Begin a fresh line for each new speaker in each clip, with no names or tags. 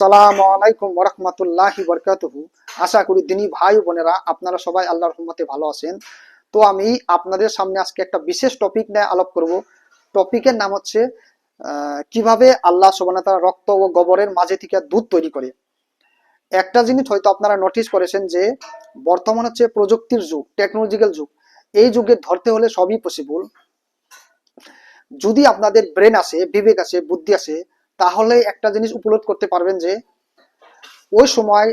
আসসালামু আলাইকুম ওরহমতুল্লাহি বরকাতুহু। আশা করি দিনী ভাই বোনেরা আপনারা সবাই আল্লাহর রহমতে ভালো আছেন। তো আমি আপনাদের সামনে আজকে একটা বিশেষ টপিক নিয়ে আলাপ করব। টপিকের নাম হচ্ছে কীভাবে আল্লাহ সুবহানাহু তাআলা রক্ত ও গোবরের মাঝে থেকে দুধ তৈরি করে। একটা জিনিস হয়তো আপনারা নোটিস করেছেন যে, বর্তমান হচ্ছে প্রযুক্তির যুগ টেকনোলজিক্যাল যুগ। এই যুগে ধরতে হলে সবই পসিবল যদি আপনাদের ব্রেন আছে বিবেক আছে বুদ্ধি আছে তাহলে একটা জিনিস উপলব্ধ করতে পারবেন যে, ওই সময়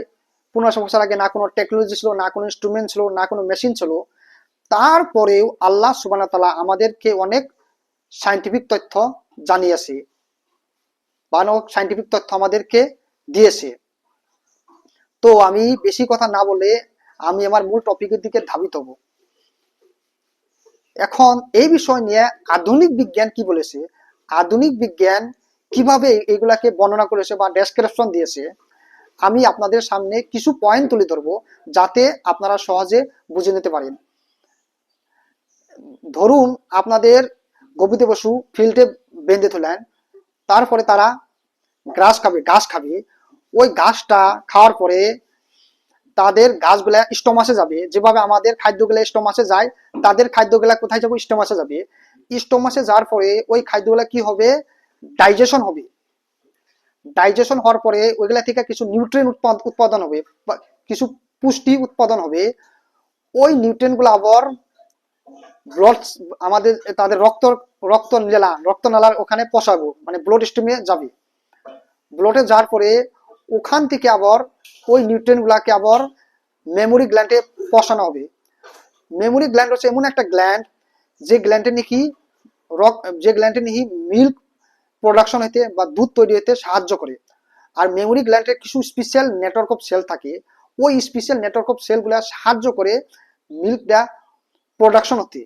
পনেরোশো বছর আগে না কোনো টেকনোলজি ছিল, না কোনো ইনস্ট্রুমেন্ট ছিল, না কোনো মেশিন ছিল, তারপরেও আল্লাহ সুবানা তালা আমাদেরকে অনেক সাইন্টিফিক তথ্য জানিয়েছে বা অনেক সাইন্টিফিক তথ্য আমাদেরকে দিয়েছে। তো আমি বেশি কথা না বলে আমি আমার মূল টপিকের দিকে ধাবিত হব। এখন এই বিষয় নিয়ে আধুনিক বিজ্ঞান কি বলেছে? আধুনিক বিজ্ঞান কীভাবে এগুলাকে বর্ণনা করেছে বা ডেসক্রিপশন দিয়েছে, আমি আপনাদের সামনে কিছু পয়েন্ট তুলে ধরবো যাতে আপনারা সহজে বুঝে নিতে পারেন। ধরুন আপনাদের গভীতে পশু ফিল্ডে বেঁধে তোলেন, তারপরে তারা গ্রাস খাবে ঘাস খাবে, ওই ঘাসটা খাওয়ার পরে তাদের গাছগুলা স্টোমাসে যাবে, যেভাবে আমাদের খাদ্যগুলা স্টোমাসে যায়, তাদের খাদ্যগুলা কোথায় যাবে? স্টোমাসে যাবে। স্টোমাসে যাওয়ার পরে ওই খাদ্যগুলা কি হবে? ডাইজেশন হবে। ডাইজেশন হওয়ার পরে ওইগুলা থেকে কিছু নিউট্রিয়েন্ট উৎপাদন হবে কিছু পুষ্টি উৎপাদন হবে। ওই নিউট্রিয়েন্টগুলো আবার ব্লড আমাদের, তাদের রক্ত রক্ত নালা রক্ত নালার ওখানে পশাবো মানে ব্লড স্ট্রিমে যাবে। ব্লডে যাওয়ার পরে ওখান থেকে আবার ওই নিউট্রিয়েন্ট গুলাকে আবার মেমোরি গ্ল্যান্ডে পশানো হবে। মেমোরি গ্ল্যান্ড হচ্ছে এমন একটা গ্ল্যান্ড যে গ্ল্যান্ডে নাকি রক যে গ্ল্যান্ডে নাকি মিল্ক প্রোডাকশন হইতে বা দুধ তৈরি হতে সাহায্য করে। আর মেমোরি গ্ল্যান্ডের কিছু স্পেশাল নেটওয়ার্ক অফ সেল থাকে, ওই স্পেশাল নেটওয়ার্ক অফ সেলগুলা সাহায্য করে মিল্কটা প্রোডাকশন হতে।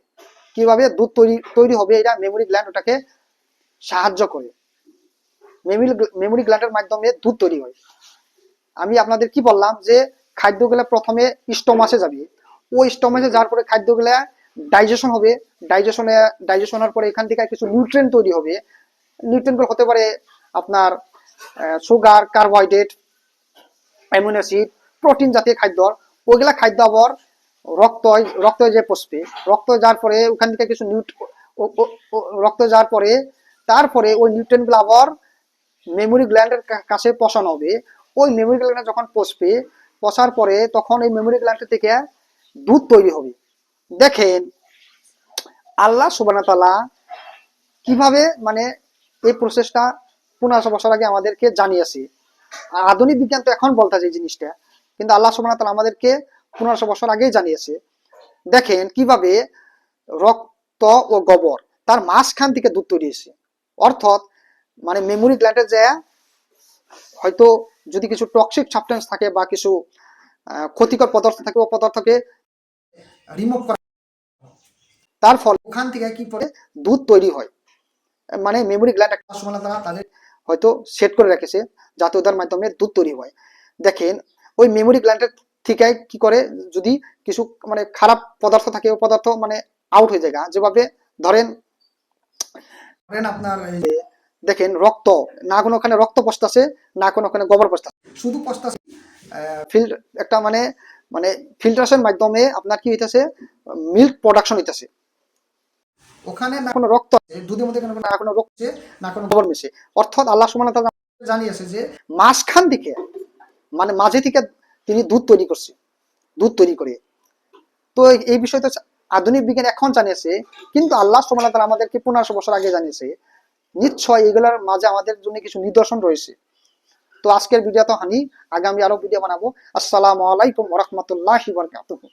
কীভাবে দুধ তৈরি তৈরি হবে এটা মেমোরি গ্ল্যান্ড ওটাকে সাহায্য করে। মেমোরি মেমোরি গ্ল্যান্ডের মাধ্যমে দুধ তৈরি হয়। আমি আপনাদের কি বললাম যে খাদ্যগুলা প্রথমে স্টোমাসে যাবে। ওই স্টোমাসে যাওয়ার পরে খাদ্যগুলা ডাইজেশন হবে। ডাইজেশনে ডাইজেশন হওয়ার পরে এখান থেকে কিছু নিউট্রেন তৈরি হবে। নিউট্রেনগুলো হতে পারে আপনার sugar carbohydrate amino acid protein জাতীয় খাদ্য। ওইগুলা খাদ্য আবার রক্ত রক্ত যে পচবে রক্ত যাওয়ার পরে ওখান থেকে কিছু নিউট রক্ত যাওয়ার পরে তারপরে ওই নিউট্রেনগুলো আবার মেমোরি গ্ল্যান্ডের কাছে পচানো হবে। ওই মেমোরি গ্ল্যান্ডে যখন পচবে পচার পরে তখন এই মেমোরি গ্ল্যান্ড থেকে দুধ তৈরি হবে। দেখেন, আল্লাহ সুবানা তালা কীভাবে মানে এই প্রসেসটা পনেরোশো বছর আগে আমাদেরকে জানিয়েছে। আর আধুনিক বিজ্ঞান তো এখন বলতেছে এই জিনিসটা। কিন্তু আল্লাহ সুবাহ তালা আমাদেরকে পনেরোশো বছর আগেই জানিয়েছে। দেখেন কীভাবে রক্ত ও গোবর তার মাঝখান থেকে দুধ তৈরি হয়েছে। অর্থাৎ মানে মেমোরি গ্ল্যান্ডে যে হয়তো যদি কিছু টক্সিক সাবস্টেন্স থাকে বা কিছু ক্ষতিকর পদার্থ থাকে ও পদার্থকে রিমুভ করা তার ফল ওখান থেকে কি করে? দুধ তৈরি হয়। মানে মেমোরি গ্ল্যান্ড একটা সময় তারা তাদের হয়তো সেট করে রেখেছে যাতে ওদের মাধ্যমে দুধ তৈরি হয়। দেখেন, ওই মেমোরি গ্ল্যান্ডের থেকে কি করে? যদি কিছু মানে খারাপ পদার্থ থাকে ওই পদার্থ মানে আউট হয়ে যায় যেভাবে ধরেন ধরেন আপনার দেখেন রক্ত, না কোনো ওখানে রক্ত পচতেছে, না কোনো ওখানে গোবর পচতেছে। শুধু পচতেছে ফিল্ড একটা মানে মানে ফিল্টারেশন মাধ্যমে আপনার কি হইতেছে? মিল্ক প্রোডাকশন হইতেছে। ওখানে না কোনো রক্ত আছে? দুধের মধ্যে কোনো- না কোনো রক্ত না কোনো গোবর মিশে। অর্থাৎ আল্লাহ সুবহানাহু তাআলা জানিয়েছে যে মাঝখান থেকে মানে মাঝে থেকে তিনি দুধ তৈরি করছে দুধ তৈরি করে। তো এই- বিষয়টা আধুনিক বিজ্ঞান এখন জানিয়েছে কিন্তু আল্লাহ সুবহানাহু ওয়া তাআলা আমাদেরকে পনেরোশো বছর আগে জানিয়েছে নিশ্চয় এগুলোর মাঝে আমাদের জন্য কিছু নিদর্শন রয়েছে। তো আজকের ভিডিও তো হানি আগামী আরও ভিডিও বানাবো। আসসালামু আলাইকুম ওয়া রাহমাতুল্লাহি ওয়া বারাকাতুহু।